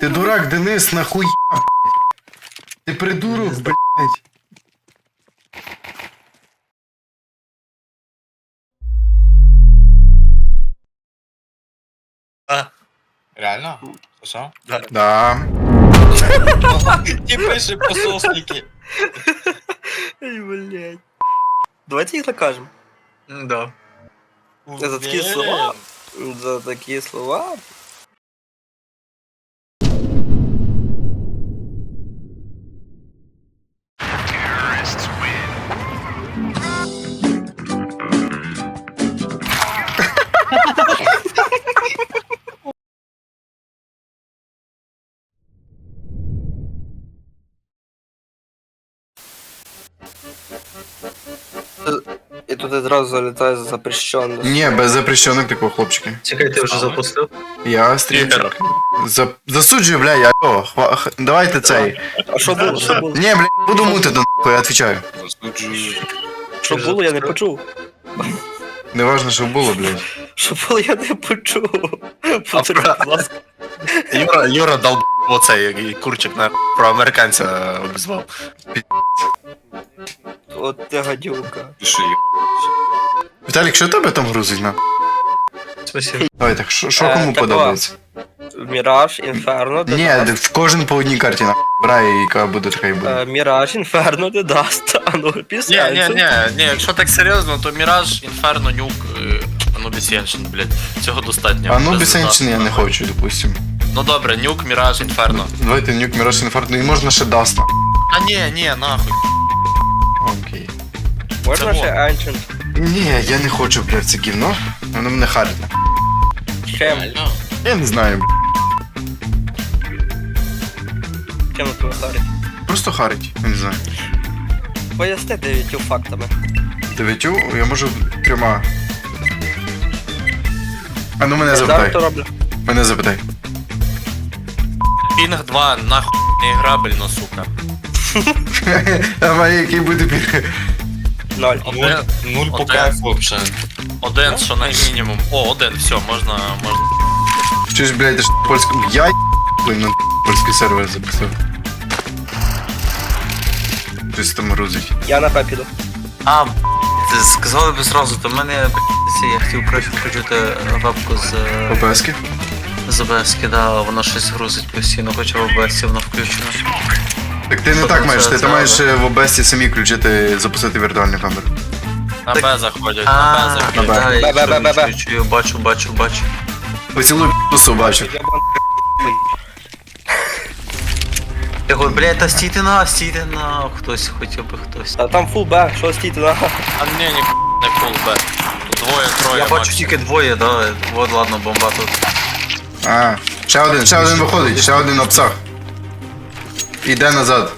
Ти дурак, Денис, нахуя, блядь? Ти придурок, блядь. Реально? Що? Да. Ті пише пососники. Ай, блядь. Давайте їх накажем. Да. За такі слова. За такі слова. Тут одразу залітає запрещено. Ні, без запрещених такого хлопчики. Чекай, ти вже запустив? Я стрімчик. За... Засуджую, бля, я. О, хва... х- Давайте цей. А що було? Що було? Ні, бля, буду мути до нахуй, я відповідаю. Що було, я не почув. Неважно, що було, блядь. Що було, я не почув. Повтори, будь ласка. Юра, Юра дал оцей курчик на про американця обізвав. От ти гадюка. Пиши, Віталік, що тебе там грузить на? Спасибо. Давай так, що що Е, кому так, подобається? Міраж, інферно, Ні, Дедаст. в кожен по одній карті на брає, яка буде така і буде. Е, Міраж, інферно, Дедаст. А ну, Ні, пісня. ні, ні, ні, якщо так серйозно, то Міраж, Інферно, Нюк, е, Anubis Єншин, блядь. Цього достатньо. А ну Без я не додатку. хочу, допустим. Ну добре, Нюк, Міраж, Інферно. Давайте нюк Міраж Інфаркт, ну і можна ще Даста. А ні, ні, нахуй. Окей. Можна ще Ancient? Ні, я не хочу, блядь, це гівно. Воно мене харить. Чим? Я не знаю, блядь. Чим тебе харить? Просто харить, я не знаю. Поясни дев'ятью фактами. Дев'ятю я можу трьома. А ну мене Зараз запитай. то роблю. Мене запитай. Пінг 2, нахуй не грабельно, сука. А який буде пір. Ноль. Один, Нуль по Один. кайфу вообще. один, що наймінімум. О, один, все, можна, можна. Блядь, ти ж польська. Я й- блін, на польський сервер записав. Щось там грузить. Я на П піду. А, ти сказали б зразу, то в мене б***ся, я хотів коротше включити вебку з, е, ОБСки? з ОБС, да, воно щось грузить постійно, хоча в ОБС воно включено. Так ти не так маєш, ти, ти маєш е, в OBS самі включити, запустити віртуальну камеру. На Б заходять, на Б заходять. Б. Бе-бе-бе-бе. чую, чую, бачу, бачу, бачу. Поцілуй пусу бачив. Я говорю, блядь, та стійте на, стійте на, хтось, хоча б хтось. А там фул Б, що стійте на. А ні, ні, не фул Б. Тут двоє, троє. Я бачу максимум. тільки двоє, да, от ладно, бомба тут. А, ще один, ще один виходить, ще один на псах. Іде назад.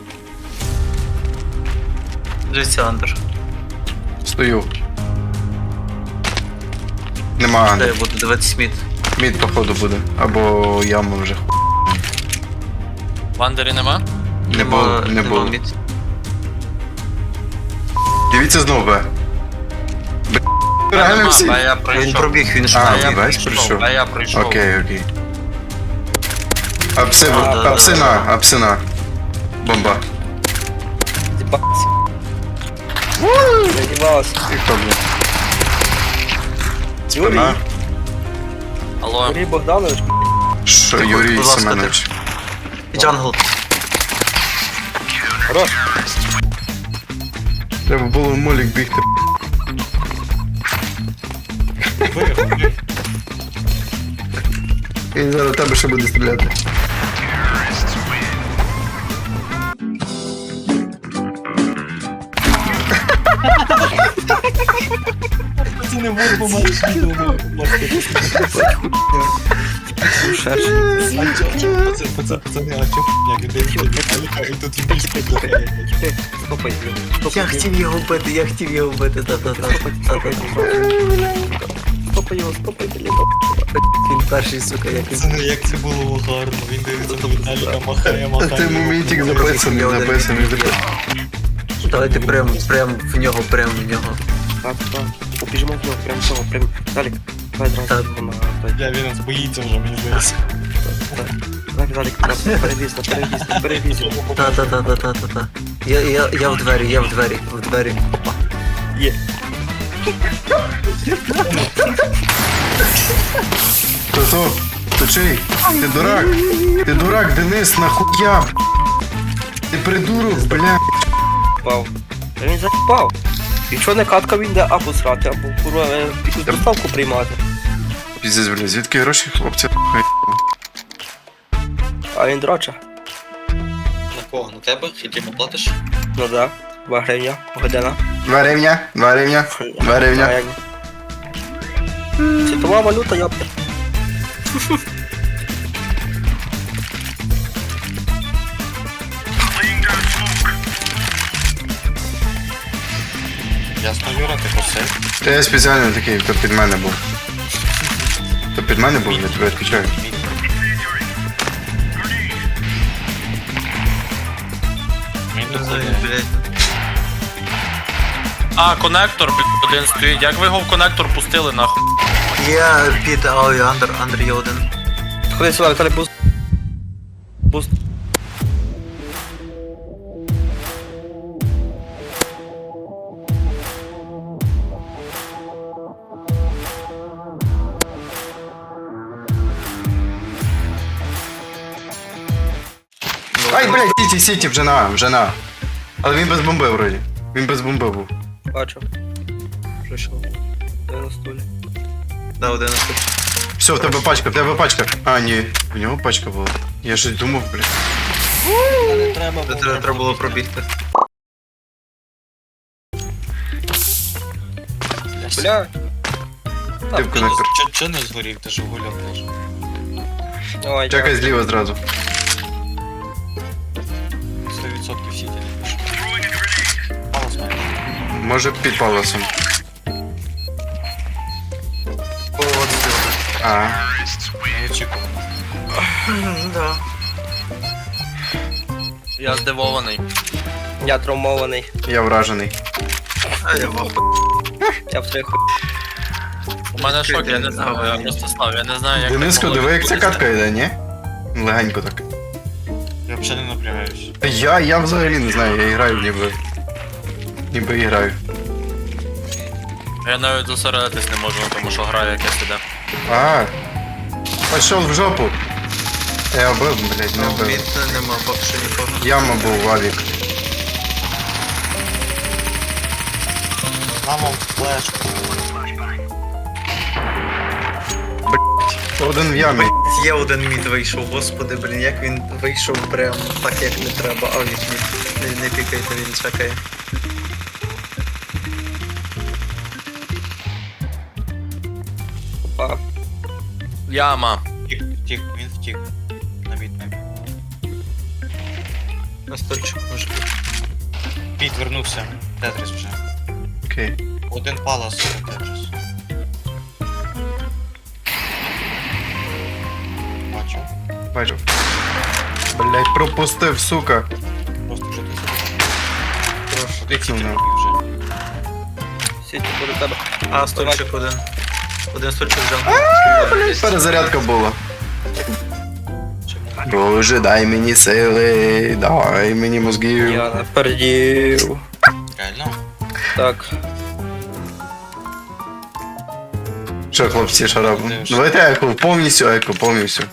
Дивіться, Андер. Стою. Нема Де я буду дивитися мід. Мід походу буде. Або яма вже. ху- В Андері нема? Не було, не нема було. мід. Дивіться знову Б. Б. Реально всі. Б я Він пробіг, він А, шукає. Я весь пройшов, прийшов? Б я пройшов. Окей, окей. Апси, да, апсина, апсина. Бомба. Зібався. Хто, блін? Юрій. Спина. Алло. Юрій Богданович. Тихо, Юрій будь Семенович. Джангл. Хорош. Треба було молік бігти. І зараз тебе ще буде стріляти. Не буду помагати відео. Пацани, а чо як іде і тут більш Я хотів його бити, я хотів його бити, та-та-та. Стопай його, стопай, блін. Він перший, сука, як Пацани, як це було гарно. Він дивиться на Віталіка, махає, махає. моментик записаний, записаний. Давайте прям, прям в нього, прям в нього. Так, так. Побіжимо в нього, прям того, прям. Далік. Давай Так. зразу на той. Я він нас боїться вже, мені здається. Так. Так, Залік, треба перевізти, перевізти, перевізти. Та-та-та-та-та-та. Я, я, я в двері, я в двері, в двері. Опа. Є. То то, то чий? Ти дурак. Ти дурак, Денис, нахуя? Ти придурок, бля. Та він заїбав. Якщо не катка, він йде або срати, або курва е, якусь доставку приймати. Піздець, бля, звідки гроші, хлопці? А він дроча. На кого? На тебе? Скільки йому платиш? Ну да. Два гривня, година. Два гривня, два гривня, два гривня. Світова валюта, йопта. Юра, ти просив. Та я спеціально такий, хто під мене був. Хто під мене був, я тебе відключаю. А, конектор, блядь, один стоїть. Як ви його в конектор пустили, нахуй? Я під, андер, андер є один. Ходи сюди, Віталій, буст. Буст. Сіті, сіті, вже на, вже на. Але він без бомби вроді. Він без бомби був. Бачу. Прийшов. Я на стулі. Да, один тут. Все, в тебе пачка, в тебе пачка. А, ні, в нього пачка була. Я щось думав, блядь. Не треба Це треба, треба було пробігти. Бля. Ти в коннектор. Чи не згорів, ти ж гуляв теж. Давай, Чекай зліва зразу. 100% всі ті не пишу. Мало знаю. Може під паласом. О, от сюди. А, Не очікував. Да. Я здивований. Я травмований. я вражений. А я ваху. Я в трьох. У мене шок, я не знаю, я просто став, я не знаю, як. Дениско, диви, як ця катка йде, ні? Легенько так. Я взагалі не напрягаюсь. Я, я взагалі не знаю, я граю ніби. Ніби і граю. Я навіть зосередитись не можу, тому що граю якесь іде. А, пішов в жопу. Я вбив, блядь, не Ну, вбив. мід нема, поки що нікого. Яма був, Авік. Нам флешку. Один в ямі. Є один мід вийшов, господи, блін, як він вийшов прям так, як не треба. А, він не, не, не пікайте, він чекає. Опа. Яма. Втік, втік, він втік. На мід на. На стольчик може бути. Піт вернувся. Тетріс вже. Окей. Один палас Бачу. Блять, пропустив, сука. Просто вже ти забрав. Ти ці Ну, вже. Сіті до тебе. А, стольчик один. Один стольчик взяв. Перезарядка була. Боже, дай мені сили, дай мені мозгів. Я не пердів. Реально? Так. Що, хлопці? Дивишся. Давайте еко, повністю еко, повністю.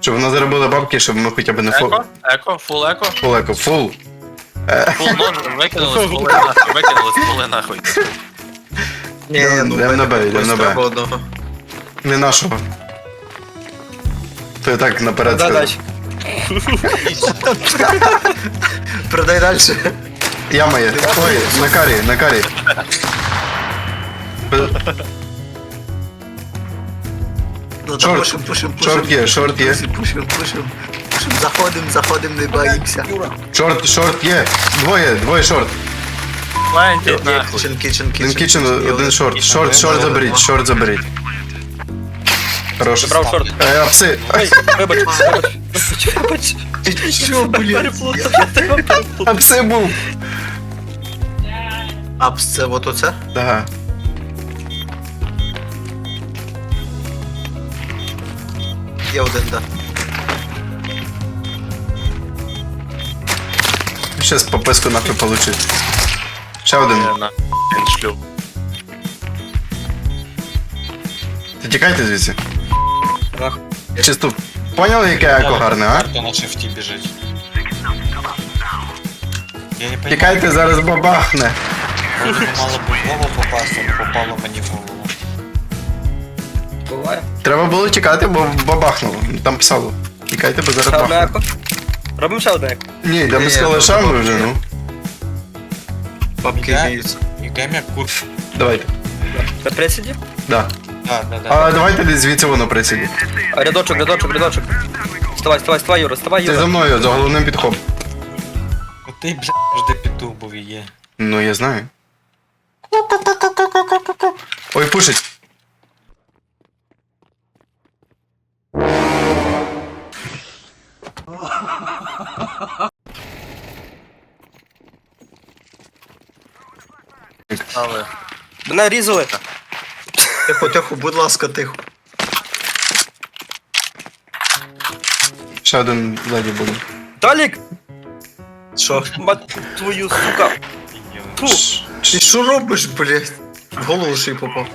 Щоб вона заробила бабки, щоб ми хоча б не фул. Еко? Еко? Фул еко? Фул еко, фул. Фул нож, викинули з фули нахуй, викинули з фули нахуй. Ні, ну, йдем на Б, йдем на Б. треба одного. Не нашого. То я так наперед Да, сказав. дальше. Продай далі. Яма є. Ой, на карі, на карі. Ну, Шорт. пушим, пушим, пушим. Шорт є, шорт є. Пушим, пушим, пушим. Пушим, заходим, заходим, не боїмося. Шорт, шорт є. Двоє, двоє шорт. Нахуй. Кічен, кічен, Один кічен, один шорт. Шорт, шорт заберіть, шорт заберіть. Хорош. Забрав шорт. Е, апси. Ой, вибач, вибач. Вибач. Ти що, блядь? Переплутав, я тебе переплутав. Апси був. Апс, це от оце? Ага. Я один. Да. Щас пописку нахуй получить. Ще один. Е, Шлю. Ти тікайте звідси. Чисто поняв, яке я яко а? Карта на шифті біжить. Тікайте, зараз бабахне. Мало б попасти, попало мені в голову. Буває. Треба було тікати, бо бабахнуло. Там писало. Тікайте, бо зараз бахне. еко. Робимо ще одне еко. Ні, йдемо Ні, з ну, калашами вже, ну. Бабки Я- гріються. Йдемо як кур. Давайте. На присіді? Да. Да, да, да. А давайте десь звідси воно присіді. А, рядочок, рядочок, рядочок. Вставай, вставай, вставай, Юра, вставай, Ти за Юра. мною, за головним підхоп. Ну ти, блядь, жди петух, є. Ну, я знаю. Ой, пушить. Але Мене різали. Тихо, тихо, будь ласка, тихо. Ще один ззаді буде. Далік! Що? Мать твою, сука. Фу. Ти що робиш, блядь? В голову ще й попав.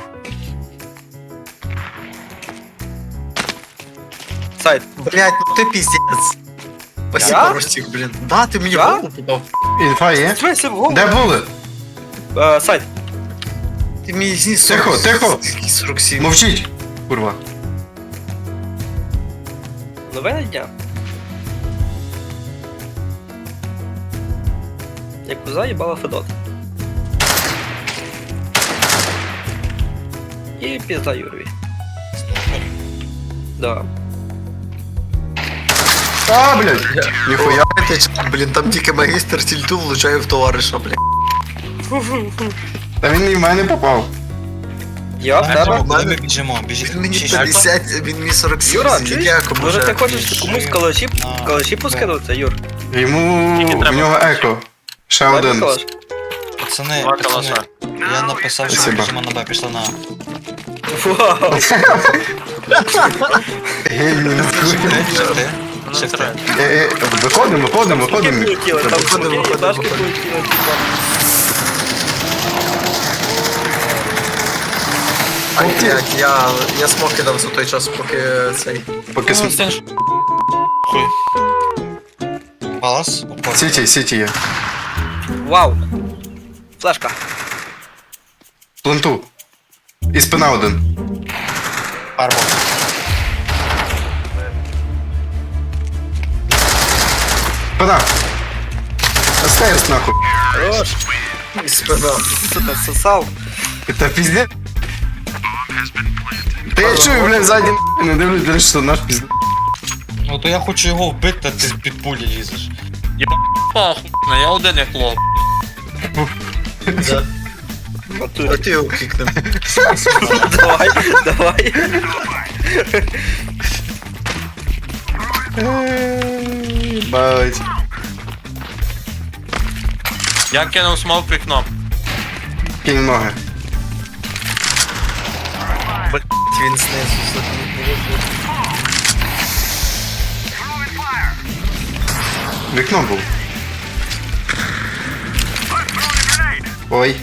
Сайт. Блядь, ну ти піздець. Спасибо, Я? Ростик, блін. Да, ти мені в Я? голову попав. Інфа є? Смейся в голову. Де були? Е, Сайт. Ти мені зніс Тихо, 40, тихо. 47. Мовчіть! Курва. Новина дня. Як коза їбала Федот. І пізда Юрові. Да. А, блядь! Ніхуя. Ти Блін, там тільки магістр тільту влучає в товариша, блядь. Та він і в мене попав. Я в тебе. Куди ми біжимо? Біжи. Він мені Шість. 50, він мені 47. Юра, чуєш? я Може ти хочеш комусь калаші, А, калаші да. Юр? Йому в треба. нього еко. Ще Дай один. калаш. Пацани, Два пацани, калаша. я написав, що ми Спасибо. біжимо на Б, пішли на. Вау. Геній. Ну, шифти. треба. Е, е, Виходимо, виходимо, виходимо. полетіли? Там Виходимо, скільки виходимо, полетіли, типа. А як я, я смог кидав за той час, поки цей. Поки см... Палас, упор. Сіті, сіті є. Вау. Флешка. Пленту. І спина один. Арбо. Спина. Стейрс нахуй. Хорош. Спина. Сука, сосав. Та пізде. Та я чую, блядь, ззаді не дивлюсь, блядь, що наш пізде. Ну то я хочу його вбити, а ти з-під пулі лізеш. Похуй, ну, я один як лоб. А ти його кікнем. Давай, давай. Бать. Я кинув смок вікном. Кинь ноги. Він знизу. Вікно був. Ой.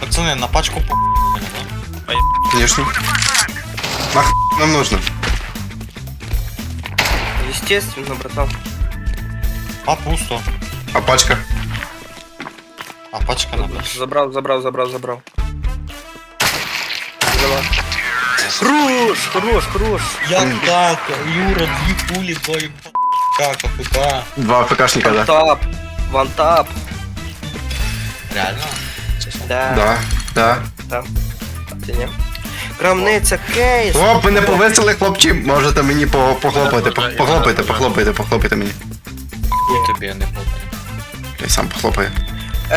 Пацани, на пачку по да? Конечно. Нах нам нужно. Естественно, братан. А пусто. А пачка? А пачка на Б. Забрав, забрав, забрав, забрав. Взяла. Хорош, хорош, хорош. Як так? Юра, дві пулі, твої Как, а куда? Два ФКшника, да? Тап. Вантап. Реально? Да. Да, да. да. А ти ні? Крамниця кейс. О, ви не повесили хлопці, можете мені по- похлопати, по- похлопайте, похлопайте, похлопайте мені. Хуй тобі я не попаду. Я сам похлопаю.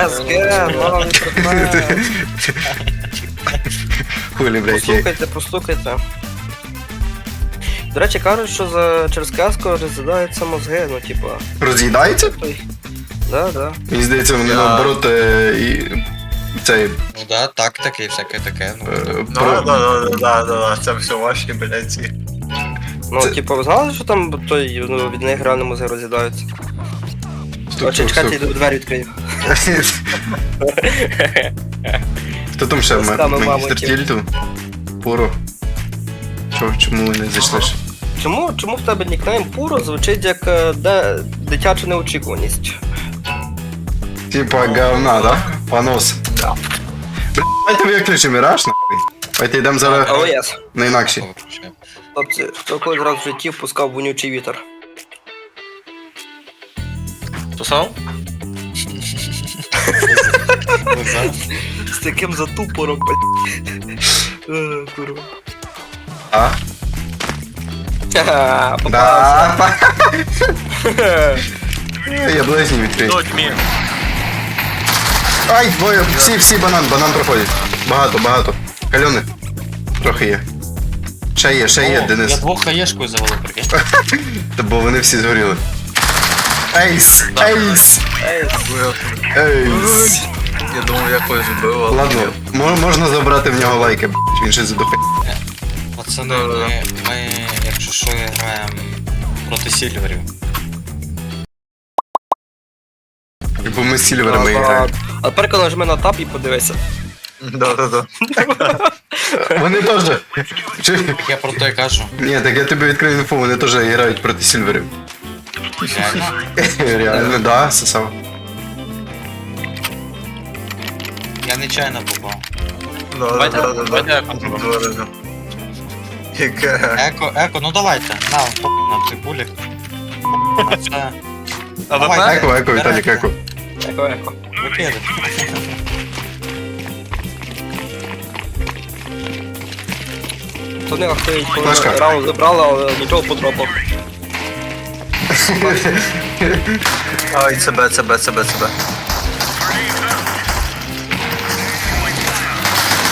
СГ, новий предмет. Хулі, блядь, я... Послухайте, послухайте. До речі, кажуть, що за через каску роз'їдаються мозги, ну типа. Роз'їдається? той. Да, да. Мені здається, вони наоборот е, і цей Ну да, так, таке, і всяке таке. Ну, е, Ну, про. да, да, да, да, да, це все ваші, блядь, ці. Ну, Це- типу, ви знали, що там той ну, від них реально музей розглядаються? Стоп, Очі, стоп, чекайте, стоп. йду двері відкрию. Хто там ще Ласками м- магістр мамонтів. Тільту? Пуро. Чо, чому ви не зайшли? ж? Чому, чому в тебе нікнейм Пуро звучить як е, де, дитяча неочікуваність? Типа говна, да? Понос. Да. Давайте виключимо Міраж, нахуй. Давайте йдемо зараз О, єс. на інакші. Хлопці, хто колись раз в житті впускав вонючий вітер? Тусав? З таким затупором, блядь. Е, Курва. А? Ха-ха. Да. Я ближній відкрию. Дуть мін. Ай, двоє, всі, всі банан, банан проходить. Багато, багато. Кальони. Трохи є. Ще є, ще є, О, Денис. Я двох хаєшкою завалив, прикинь. Та бо вони всі згоріли. Ейс! Ейс! Ейс! Я думав, якось збив, але... Ладно, мо- можна забрати в нього лайки, б***ь, він ще задухає. Пацани, ми, ми, якщо що, граємо проти сільверів. Бо ми з сільверами граємо. А тепер коли нажми на тап і подивися. Да, да, да. Вони теж. Чи- Я про те кажу. Ні, так я тобі відкрию інфу, вони теж грають проти сільверів. Реально. Реально, да, сосав. Я нечайно попав. Да, Давайте, да, да, давайте да. я. Два рази. Яке? Еко, еко, ну давайте. На, на цибулі. Це А Давай? Еко, еко, Віталік, еко. Еко, еко. викиди. То не охуєть, коли ми раунд забрали, але нічого подропав. Ай, ЦБ, ЦБ, ЦБ, ЦБ.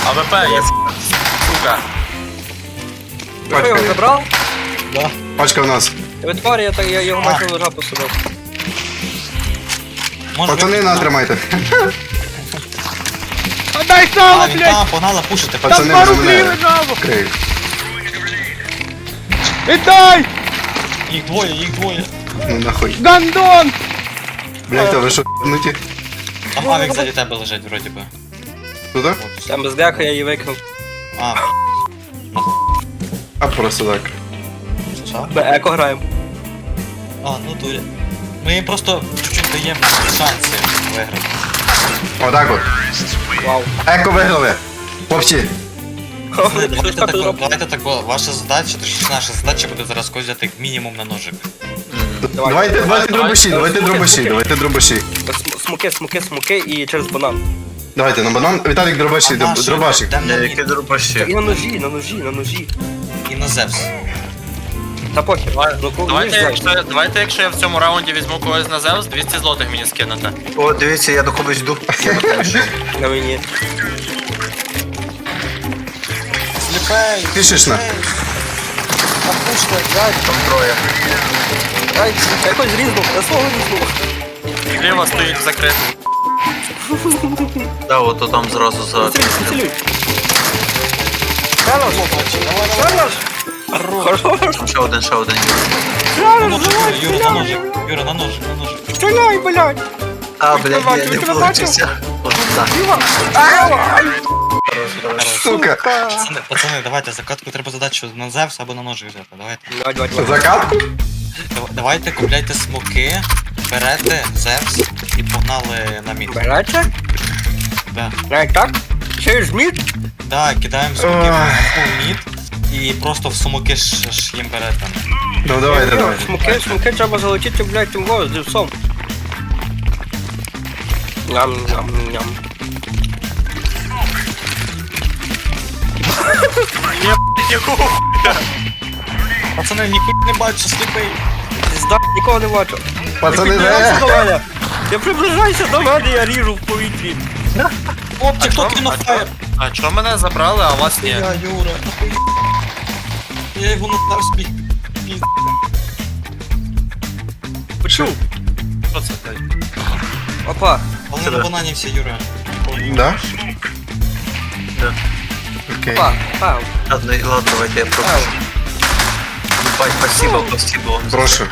А ВП є. Сука. Ви його Пачка, забрав? пачка в нас. Я так- я його майже ножа посадив. Може, Пацани, ви- натримайте. А, він там, погнала пушити. Пацани, за мене. Крию. Їх двоє, їх двоє. Ну нахуй. Гандон! Блять, а ви що, нуті? Там авік ззаді тебе лежить, вроді би. Туди? Там без дяка я її викинув. А, А просто так. що? Ми еко граємо. А, ну то. Ми їм просто даємо шанси виграти. Отак от. Вау. Еко виграли. Хлопці. Давайте так, давайте так, ваша задача, точніше наша задача буде зараз когось взяти як мінімум на ножик. Давайте, давайте дробаші, давайте дробаші, давайте дробаші. См- Смоки, смоки, смоки і через банан. Давайте на банан. Віталік дробаші, А наші? дробашик. Там на які І на ножі, на ножі, на ножі. і на Зевс. Та похер. Ну, Давайте, якщо, давайте, якщо я в цьому раунді візьму когось на Зевс, 200 злотих мені скинете. О, дивіться, я до когось йду. На мені. Сліпей! Пішиш на. Пушка, блядь, Там троє. ай, якось різнув, я свого різнув. Зліва стоїть закритий. Да, от то там зразу за... Хорош, хорош. Хорош. Ще один, ще один. На ножик, Юра, на ножик. Юра, на ножик, на ножик. Стріляй, блядь. А, блядь, я не так. Сука. Пацани, пацани, давайте закатку треба задачу на Зевс або на ножик взяти. Давайте. Давай, давай, давай. Закатку? Дав- Давайте купляйте смоки, берете Зевс і погнали на мід. Берете? Да. Навіть так? Через мід? Да, кидаємо смоки в мід і просто в смоки ж, ж їм берете. Ну давайте, давайте. Смоки, смоки треба залетіти, блядь, тим голос, дивсом. Ням, ням, ням. Пацани, ніхуя не бачу, сліпий. Пізда, нікого не бачу. Пацани, Приближайся до мене. Я приближайся до мене, я ріжу в повітрі. Хлопчик, хто кинув фаєр? А чого мене забрали, а вас ні? Я, Юра, нахуй. Я його надав собі. Почув. Що це? блядь? Опа. Вони на банані всі, Юра. Да? Да. Окей. Па, пау. Ладно, ладно, давайте я пробую. Ебать, спасибо, спасибо вам. Прошу.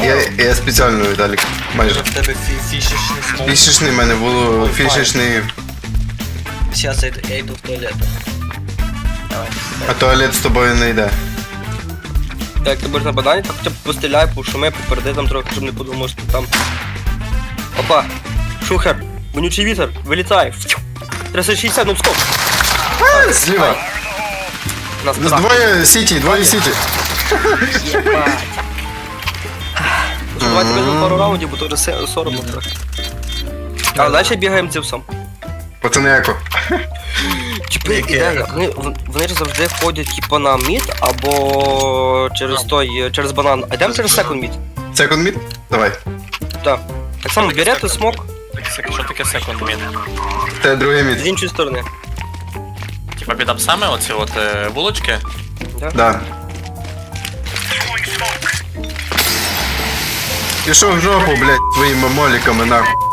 Я, я спеціально, Віталік. Майже. В тебе фі- фішечний смок. Фішечний в мене було фішечний, Зараз я, я йду в туалет. а туалет з тобою не йде. Так, ти будеш на бадані, так хоча б постріляй, пошуми, попереди там трохи, щоб не подумав, що там. Опа, шухер, вонючий вітер, вилітай. 360 ну стоп. Зліва. Нас З Двоє сіті, двоє сіті. Єбать. Ну, Давайте візьмемо пару раундів, бо то вже се- соромно трохи. А далі бігаємо цивсом. Пацани еко. Типи, ідея. Вони, вон- вони ж завжди ходять типу на мід або через той, через банан. А йдемо через секунд мід. Секунд мід? Давай. Так. Так само берете смок Так, Що таке секунд мід? Це другий з мід. іншої сторони. Типа під апсами оці от е, вулочки? Да. Пішов в жопу, блядь, твоїми моліками нахуй.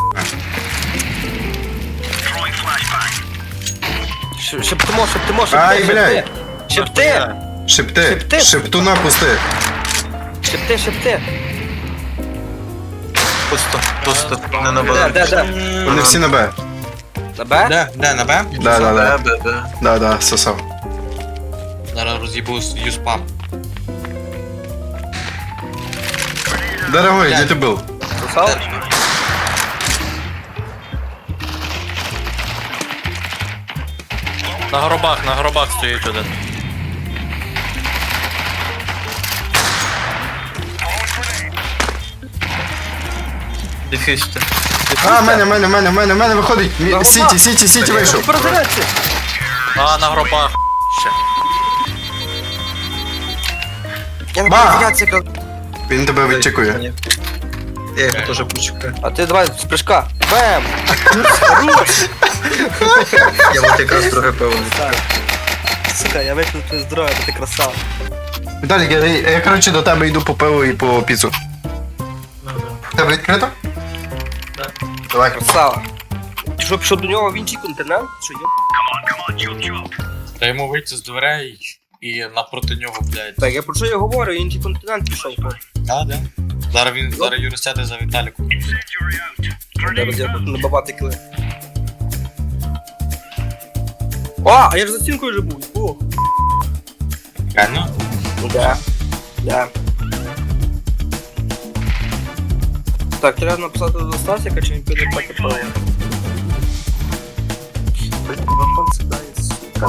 Ш- Шептимо, шептимо, шепти, Ай, блядь. Шепти, Шепти. Шепти. Шептуна пусти. шепти, шепти. Пусто, пусто, не Де, набагато. де, де? Вони всі на Б. На Б? Де? Де, на Б? Да, да, да. Бе. Да, да, сосав. Зараз роз'їбу юспам. Дорогой, где ты был? Сосав? На гробах, на гробах стоїть один. Дефюзьте. А, мене, мене, мене, мене, мене виходить. Мі- На Сіті, губах. сіті, сіті вийшов. А, на гробах. Ще. Я не Ба. Він тебе вичікує. Я його теж почекаю. А ти давай з прыжка. Бем! Я от якраз трохи пиво. Сука, я випив твоє здоров'я, бо ти красава. Віталік, я, я коротше до тебе йду по пиву і по піцу. Тебе відкрито? Так. Давай. Красава. Ти що, пішов до нього в інший континент? Що є? Та йому вийти з дверей і напроти нього, блядь. Так, я про що я говорю, інший континент пішов. Да, да. Зараз він, зараз Юрій сяде за Віталіком. Зараз я буду набивати кили. О, а я ж за стінкою вже був. О. Реально? Ну да. Да. Так, треба написати до Стасіка, чи він піде і право. Блін, телефон сідає, сука.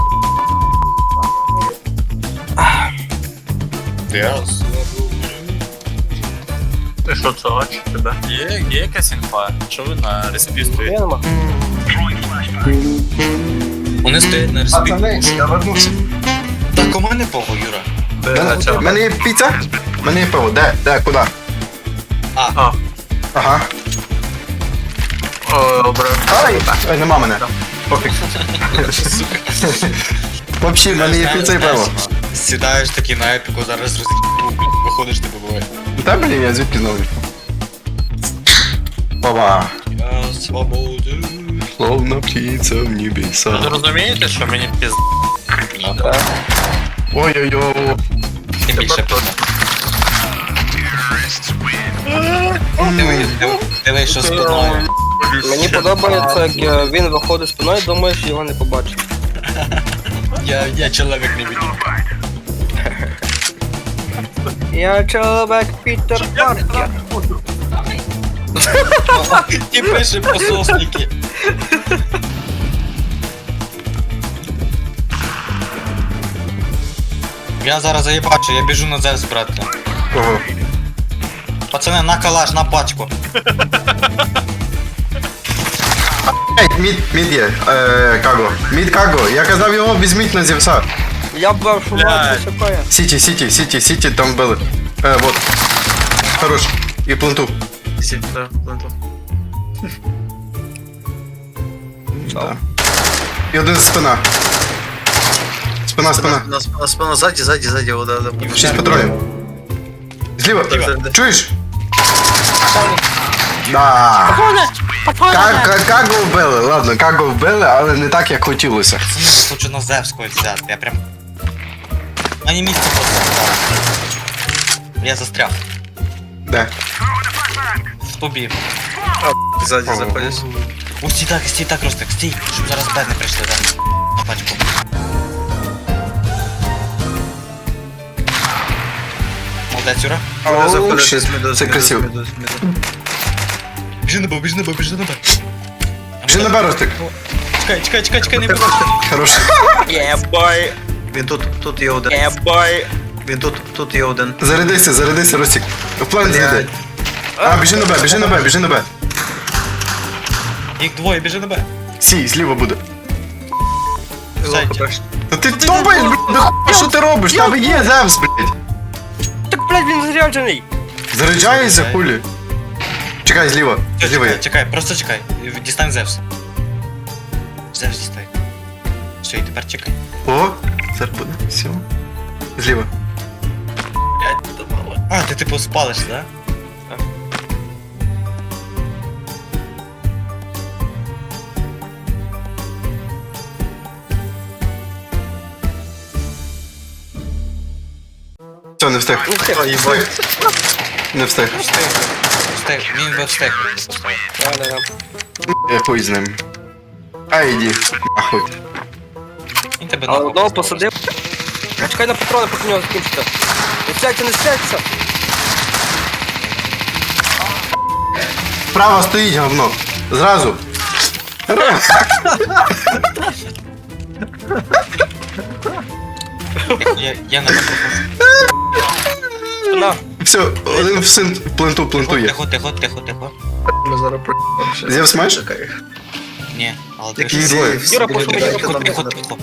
Yes. Ти що, це очі тебе? Є, є якась інфа? Що ви на респі стоїте? Я нема. Вони стоять на респі. я вернувся. Так у мене пого, Юра. Де, а У мене є піца? У мене є пиво. Де? Де? Куди? А, Ага. О, брат. Ай! Ай, нема мене. Пофіг. Взагалі, в мене є піца і пиво. Сідаєш такий на епіку, зараз роз'їбу, виходиш тебе буває. Та блін, я звідки знову? Опа. Я свободу. Словно птиця в Ви небеса. розумієте, що мені піз... Ой-ой-ой. Тим більше. Диви, диви, диви, що спиною. Мені подобається, як е, він виходить спиною, думає, що його не побачить. Я, я чоловік не видів. Я чоловік Пітер Паркер. І пише пососники. Я зараз заїбачу, я біжу на Зевс, брате. Ого. Пацани, на калаш, на пачку. Ей, мід, мід є. Е, Каго. Мід Каго. Я казав його візьміть на зівса. Я б вам Блядь. шумав, що шукає. Сіті, сіті, сіті, сіті, там били. Е, вот. Хорош. І пленту. Сі, да, пленту. Да. І один спина. Спина, спина. На спина, спина, ззаді, ззаді, ззаді, о, да, да. Шість патронів. Зліва. Зліва. Чуєш? Да. Как, как, как го вбили? Ладно, как го вбили, але не так, як хотілося. Пацани, я хочу на Зевську взяти. Я прям. Мені місце просто. Я застряг. Де? Побіг. Ззаді заходять. О, стій так, стій так, Ростик, стій, щоб зараз бед не прийшли, да. На пачку. Молодець, Юра. Оу, заходять щит. з міду, з Це міду, красиво. з міду. Біжи на бо, біжи на бо, біжи на бо. Вже на берестик. Чекай, чекай, чекай, чекай, не буду. Хорош. Єбай, Він тут, тут є один. єбай. Він тут, тут є один. Зарядися, зарядися, Ростик. В план зайди. А, біжи на Б, біжи на Б, біжи на Б. Їх двоє, біжи на Б. Сі, зліва буде. Сядь. Та ти топаєш, блядь, да хуй, що ти робиш? Там є Зевс, блядь. Так, блядь, він заряджений. Заряджаєшся, хулі. Чекай, зліва. Зліва Чекай, є. чекай, просто чекай. Дістань Зевс. Зевс дістай. Все, і тепер чекай. О, зараз буде. Все. Зліва. А, ти типу спалишся, да? Все, не встиг. Ну, все, Не встиг. Встиг. Встиг. Він би встиг. да, да, да. Я хуй з ним. А іди. Ахуй. Тебе А нахуй одного поставить. посадив. Чекай на патрони, поки в нього закінчиться. Не стріляйте, не стріляйте. Справа стоїть говно. Зразу. Я, я, на. На. Все, один в син пленту, в пленту є. Тихо, тихо, тихо, тихо. Ми зараз про... ще. Зевс маєш? Чекай. Ні, але всі Юра, пошли, Тихо, тихо, тихо.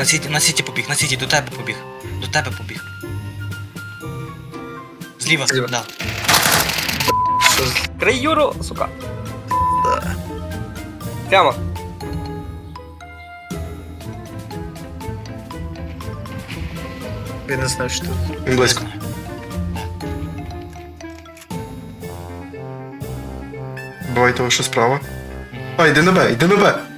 На сіті, на сіті побіг, на сіті, до тебе побіг. До тебе побіг. Зліва, Зліва. да. Крий Юру, сука. Да. Прямо. Він не знає, що тут. Близько. Бувай того, що справа. А, йди на Б, йди на Б.